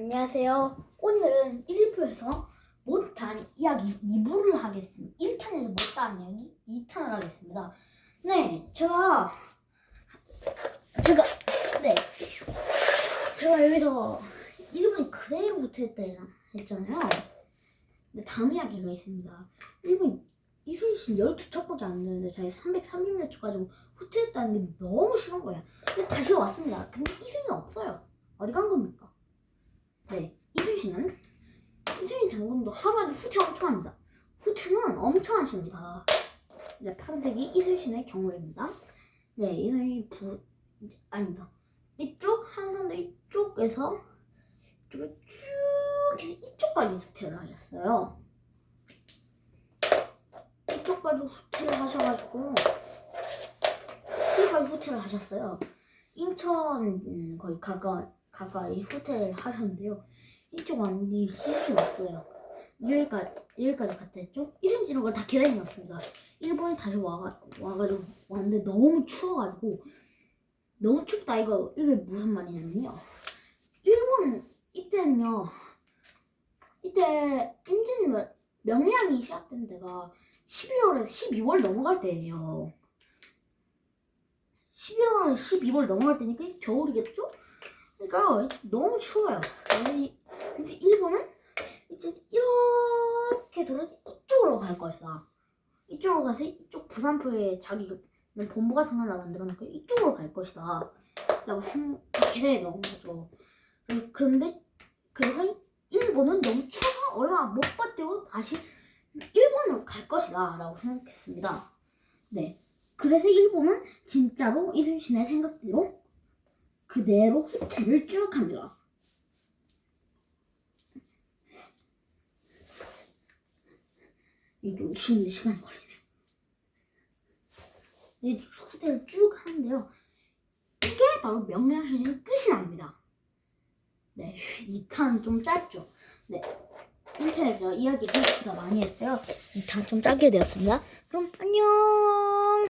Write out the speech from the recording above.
안녕하세요. 오늘은 1부에서 못한 이야기 2부를 하겠습니다. 1탄에서 못한 이야기 2탄을 하겠습니다. 네, 제가 제가 네 제가 여기서 1분 그대로 못했다 했잖아요. 근데 다음 이야기가 있습니다. 1분 이소희 씨는 12척밖에 안 되는데 저희 330몇 초 가지고 후퇴했다는 게 너무 싫은 거예요. 근데 다시 왔습니다. 근데 이소희는 없어요. 어디 간 겁니까? 네, 이순 씨는 이순신 장군도 하루 안에 후퇴 엄청 합니다. 후퇴는 엄청 하십니다. 네, 파란색이 이순신의 경우입니다. 네, 이순신 부 아닙니다. 이쪽 한산도 이쪽에서 이쪽에 쭉 해서 이쪽까지 후퇴를 하셨어요. 이쪽까지 후퇴를 하셔가지고 여기까지 후퇴를 하셨어요. 인천 음, 거의 가까 가까이 후퇴를 하셨는데요. 이쪽 왔는데 이승진 왔어요. 여기까지 여기까지 갔다 했죠. 이승진은 그걸 다 기다려놨습니다. 일본에 다시 와가 와가지고 왔는데 너무 추워가지고 너무 춥다 이거 이게 무슨 말이냐면요. 일본 이때는요. 이때 임진 명- 명량이 시작된 데가 11월에서 12월 넘어갈 때예요. 11월, 12월 넘어갈 때니까 겨울이겠죠? 그러니까 너무 추워요. 그래서 일본은 이제 이렇게 돌아서 이쪽으로 갈 것이다. 이쪽으로 가서 이쪽 부산포에 자기 본부 같은 거 하나 만들어놓고 이쪽으로 갈 것이다. 라고 계산해 넣은 거죠. 그런데 그래서 일본은 너무 추워서 얼마 못 버티고 다시 일본으로 갈 것이다. 라고 생각했습니다. 네. 그래서 일본은 진짜로 이순신의 생각대로 그대로 후퇴를 쭉 합니다. 이좀 쉬는 시간이 걸리네요. 네, 후퇴를 쭉 하는데요. 이게 바로 명량해진 끝이 납니다. 네, 2탄 좀 짧죠. 네, 인터넷에서 이야기를 더 많이 했어요. 2탄 좀 짧게 되었습니다. 그럼 안녕!